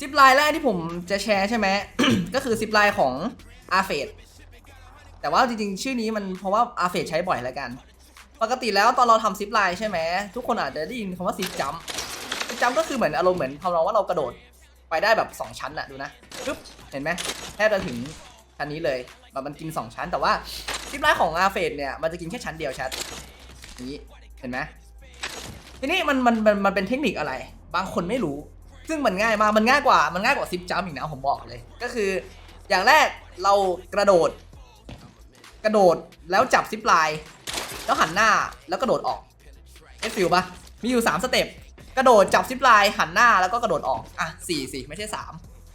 ซิปไลน์แรกที่ผมจะแชร์ใช่ไหม ก็คือซิปไลน์ของอาเฟดแต่ว่าจริงๆ ชื่อนี้มันเพราะว่าอาเฟดใช้บ่อยแล้วกัน ปกติแล้วตอนเราทำซิปไลน์ใช่ไหม ทุกคนอาจจะได้ยินคำว่าซิปจัมซิปจัมก็คือเหมือนอารมณ์เหมือนทำนองว่าเรากระโดดไปได้แบบ 2 ชั้นอะดูนะปึ๊บเห็นไหมแทบจะถึงชั้นนี้เลยแบบมันกิน 2 ชั้น แต่ว่าซิปไลน์ของอาเฟดเนี่ยมันจะกินแค่ชั้นเดียวชัดนี้เห็นไหมทีนี้มันมันมันมันเป็นเทคนิคอะไร บางคนไม่รู้ ซึ่งมันง่ายมากมันง่ายกว่ามันง่ายกว่าซิปจัมอีกนะผมบอกเลย ก็คือ อย่างแรกเรากระโดด กระโดดแล้วจับซิปไลน์แล้วหันหน้าแล้วกระโดดออกเอฟฟิลปะมีอยู่ 3 สเต็ปกระโดดจับซิปไลน์หันหน้าแล้วก็กระโดดออกอะสี่สิไม่ใช่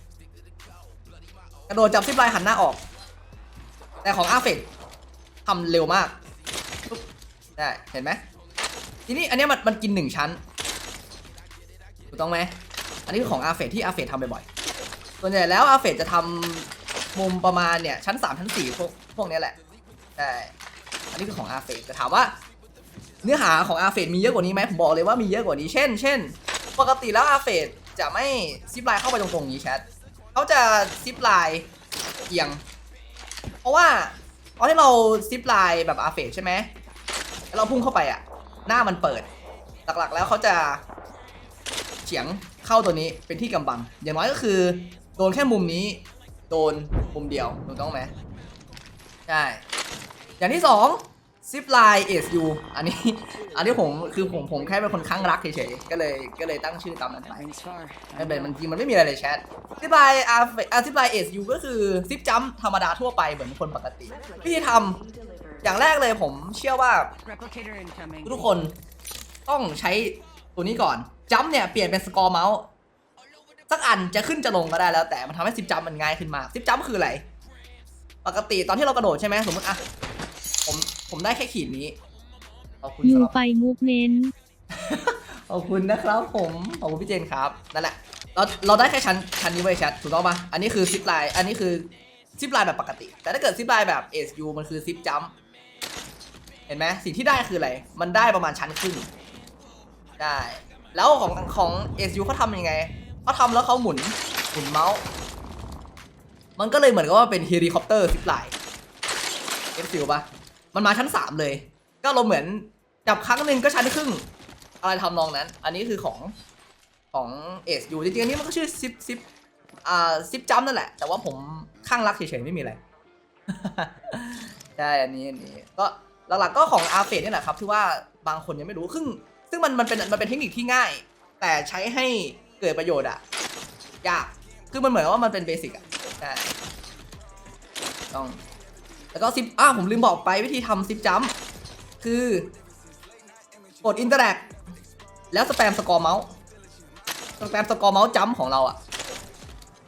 3กระโดดจับซิปไลน์หันหน้าออก แต่ของอาเฟกทำเร็วมากได้เห็นไหมทีนี้อันนี้มันมันกิน1ชั้นถูกต้องไหม นนี้คือของอาเฟดที่อาเฟดทำบ่อยๆส่วนใหญ่แล้วอาเฟดจะทำมุมประมาณเนี่ยชั้น3ชั้น4พวกพวกนี้แหละใช่อันนี้คือของอาเฟดแต่ถามว่า เนื้อหาของอาเฟดมีเยอะกว่านี้ไหมผมบอกเลยว่ามีเยอะกว่านี้เช่น เช่น ปกติแล้วอาเฟดจะไม่ซิปไลน์เข้าไปตรงๆนี้แชทเขาจะซิปไลน์เอียง เพราะว่าตอนที่เราซิปไลน์แบบอาเฟดใช่ไหมแล้วเราพุ่งเข้าไปอะ หน้ามันเปิด หลักๆแล้วเขาจะเฉียง เข้าตัวนี้เป็นที่กำบัง อย่างน้อยก็คือ โดนแค่มุมนี้ โดนมุมเดียวถูกต้องไหมใช่อย่างที่สองซิปไลน์เอสยูอันนี้ อันนี้ผมคือผมผมแค่เป็นคนข้างรักเฉยๆก็เลยก็เลยตั้งชื่อตามนั้นไป Rings far. ไม่เป็นมันจริงมันไม่มีอะไรเลยแชทซิปไลน์อาร์ซิปไลน์เอสยูก็คือซิปจัมธรรมดาทั่วไปเหมือนคนปกติวิธีทำอย่างแรกเลยผมเชื่อว่า Replicator incoming. ทุกคนต้องใช้ตัวนี้ก่อน จัมเนี่ยเปลี่ยนเป็นสกอร์เมาส์สักอันจะขึ้นจะลงก็ได้แล้ว แต่มันทำให้ซิปจัมมันง่ายขึ้นมากซิปจัมคืออะไร ปกติตอนที่เรากระโดดใช่ไหมสมมติอะผมผมได้แค่ขีดนี้ขอบคุณยูสำหรับไปมูฟเมนต์ขอบคุณนะครับผมขอบคุณพี่เจนครับนั่นแหละเราเราได้แค่ชั้นชั้นนี้ไว้แชทถูกต้องปะอันนี้คือซิปไลน์อันนี้คือซิปไลน์แบบปกติ แต่ถ้าเกิดซิปไลน์แบบ SU มันคือซิปจัมเห็นไหมสิ่งที่ได้คืออะไร มันได้ประมาณชั้นครึ่งได้ แล้วของของ SU เขาทำยังไงเขาทำแล้วเขาหมุนหมุนเมาส์ มันก็เลยเหมือนกับว่าเป็นเฮลิคอปเตอร์ซิปไลน์เอฟซิลปะมันมาชั้น3เลย ก็เราเหมือนจับครั้งหนึ่งก็ชั้นครึ่ง อะไรทำนองนั้น อันนี้คือของของเอสยูจริงๆอันนี้มันก็ชื่อซิปซิปอ่าซิปจัมนั่นแหละ แต่ว่าผมข้างรักเฉยๆไม่มีอะไรใช่อันนี้อันนี้ก็หลักๆก็ของอาเฟดนี่แหละครับที่ว่าบางคนยังไม่รู้ซึ่ง ซึ่งมันมันเป็นมันเป็นเทคนิคที่ง่าย แต่ใช้ให้เกิดประโยชน์อะยากคือมันเหมือนว่ามันเป็นเบสิกอะใช่ต้องแล้วก็ซิปอ้าผมลืมบอกไปวิธีทำซิปจัมคือกดอินเตอร์แอคแล้วสแปมสกอร์เมาส์สแปมสกอร์เมาส์จัมของเราอะ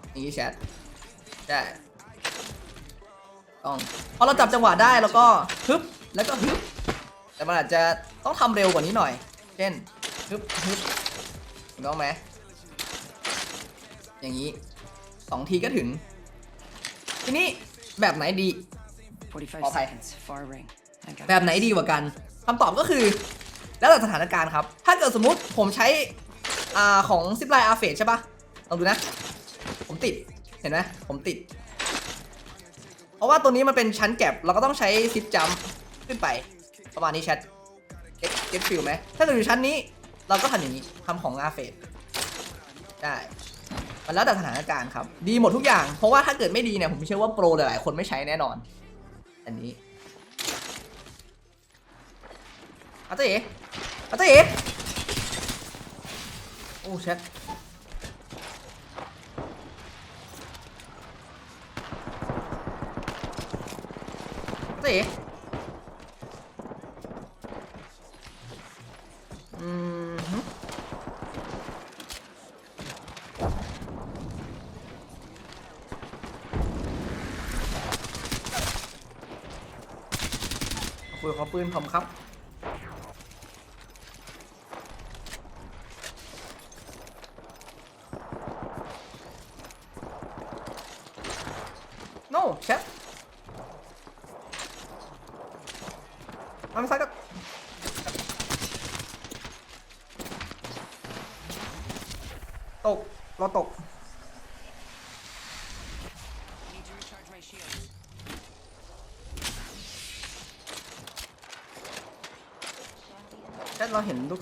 อย่างนี้แชทใช่ต้องพอเราจับจังหวะได้แล้วก็ฮึบแล้วก็ฮึบแต่มันอาจจะต้องทำเร็วกว่านี้หน่อย เช่นฮึบฮึบถูกต้องไหมอย่างนี้สองทีก็ถึง ทีนี้แบบไหนดี45 Okay. seconds. Far ring. I got แบบไหนดีกว่ากันคำตอบก็คือ แล้วแต่สถานการณ์ครับ ถ้าเกิดสมมุติผมใช้อ่าของซิปไลน์อาเฟใช่ปะลองดูนะ ผมติดเห็นไหมผมติด เพราะว่าตัวนี้มันเป็นชั้นแก็บเราก็ต้องใช้ซิปจัมขึ้นไป ประมาณนี้แชทเก็ตเก็ตฟิลไหมถ้าเกิดอยู่ชั้นนี้ เราก็ทำอย่างนี้ทำของอาเฟได้มันแล้วแต่สถานการณ์ครับ ดีหมดทุกอย่าง เพราะว่าถ้าเกิดไม่ดีเนี่ยผมเชื่อว่าโปรหลายๆคนไม่ใช้แน่นอน อันนี้อาเจ๊อาเจ๊โอ้เช็ดอาเจ๊อืมฮึคุยขอ ปืนผมครับ แค่เราเห็นลูก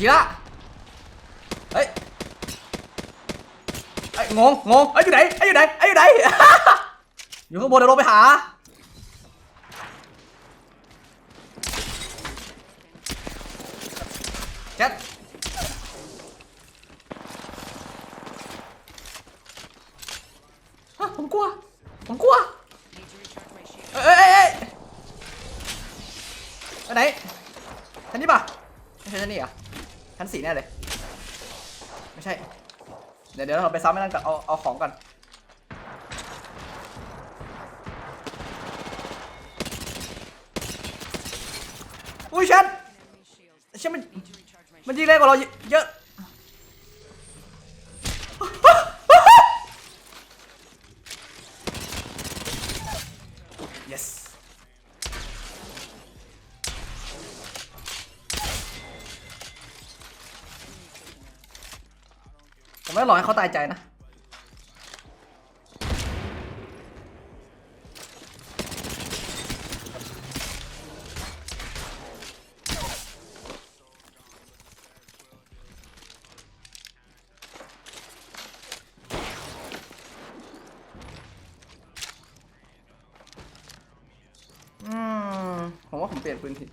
ชีละเฮ้ยไอ้ยงงงงไอ้ยอยู่ไหนไอ้ยอยู่ไหนไอ้ยอยู่ไหน อยู่ข้างบนเดี๋ยวลงไปหาแชทฮะผมกลัว ผมกลัว เอ้ยเอ้ยเอ้ยไปไหนชั้นนี้ป่ะไม่ใช่ชั้นนี้เหรอ ชั้นสี่แน่เลย ไม่ใช่ เดี๋ยวเดี๋ยวเราไปซ้ำไม่นั่นก่อนเอาเอาของก่อนอุ้ยชันชันมันมันยิงแรงกว่าเราเยอะ ผมไม่รอให้เขาตายใจนะอืมผมว่าผมเปลี่ยนปืนผิ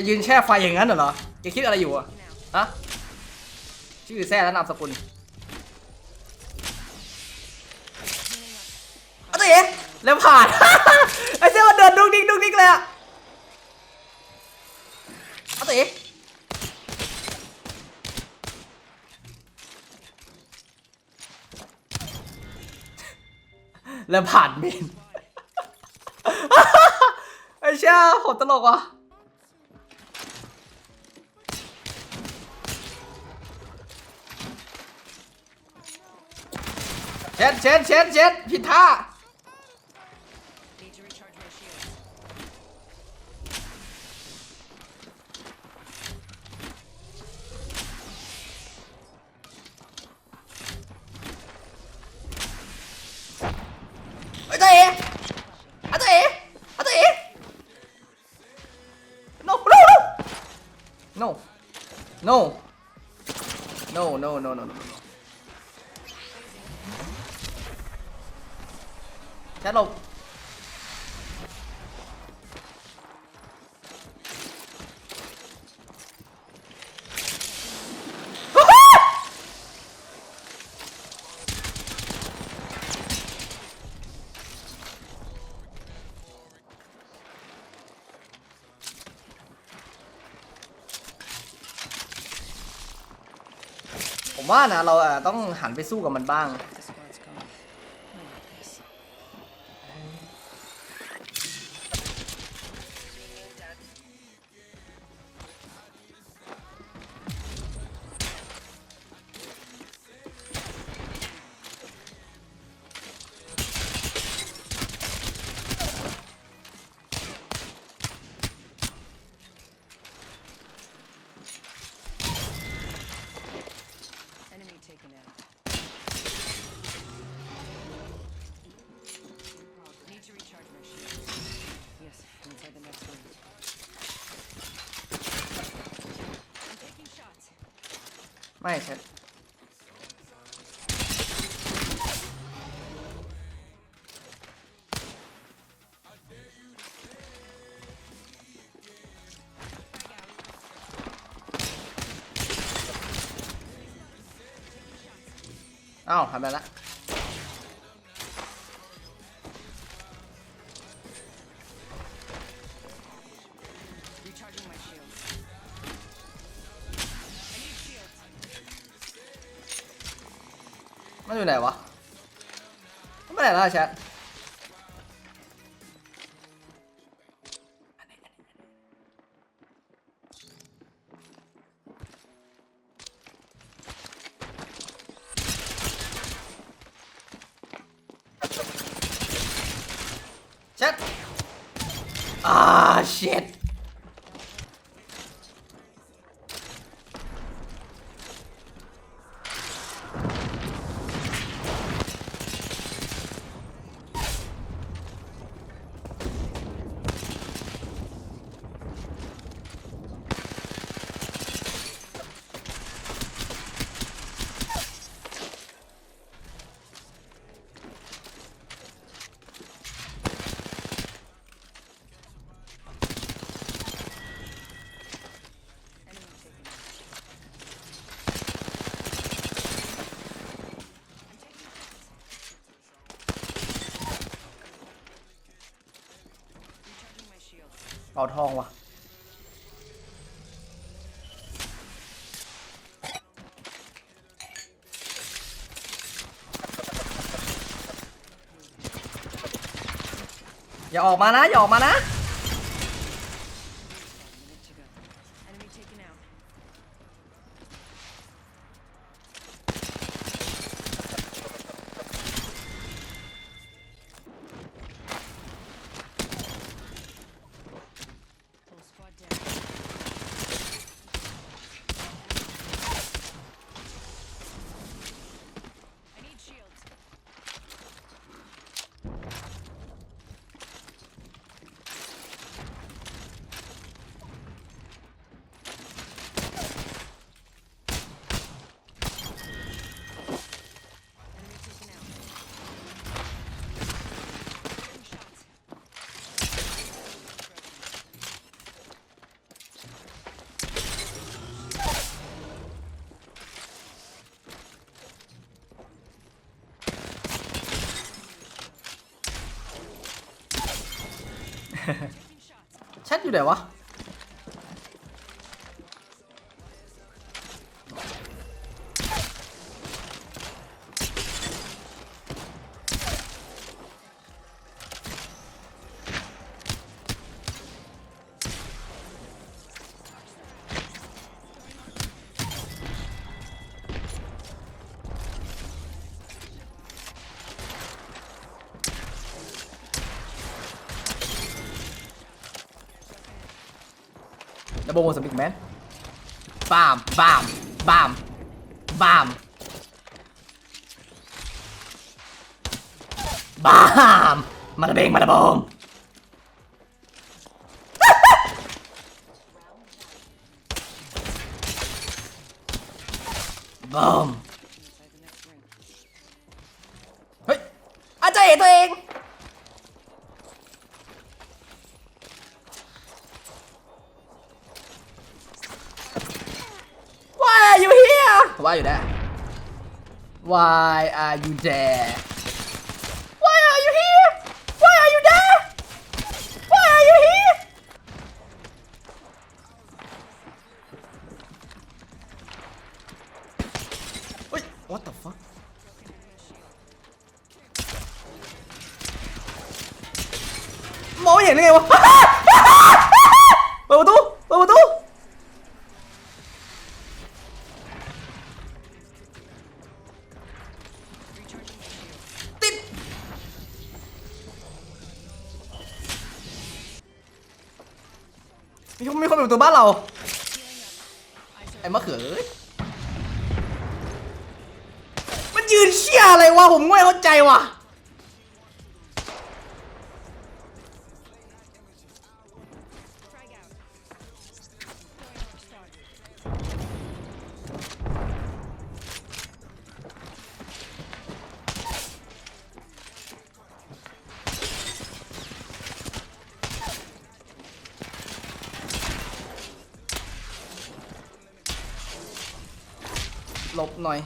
จะยืนแช่ไฟอย่างนั้นเหรอแกคิดอะไรอยู่อะฮะชื่อแซ่และนามสกุลอาตัวเองแล้วผ่าน ไอ้เจ้ามันเดินดุกดิกดุกดิกเลยอะอาตัวเองแล้วผ่านเมนไอ้เช่าผมตลกว่ะ เช็ดเช็ดเช็ดเช็ดผิดท่า Need to recharge my shield. ไอ้ตัวเอ๋ไอ้ตัวเอ๋ไอ้ตัวเอ๋ no no no no no no no no no no แชทเราผมว่านะเราต้องหันไปสู้กับมันบ้าง ไม่ใช่อ้าวทำไปละ อยู่ไหนวะมันไปไหนแล้วอะแชทแชทอ่า shit Recharging my shields. เอาทองวะอย่าออกมานะ อย่าออกมานะ อยู่ไหนวะ ดับเบิลโมสมิกแมนบามบามบามบามบามมาระเบงมาระบมบอม ว่าอยู่แล้ว Why are you there? มีคนมีคนเปิดประตูบ้านเรา ไอ้มะเขือเอ้ยมันยืนเชี่ยอะไรวะผมไม่เข้าใจว่ะ ลบหน่อย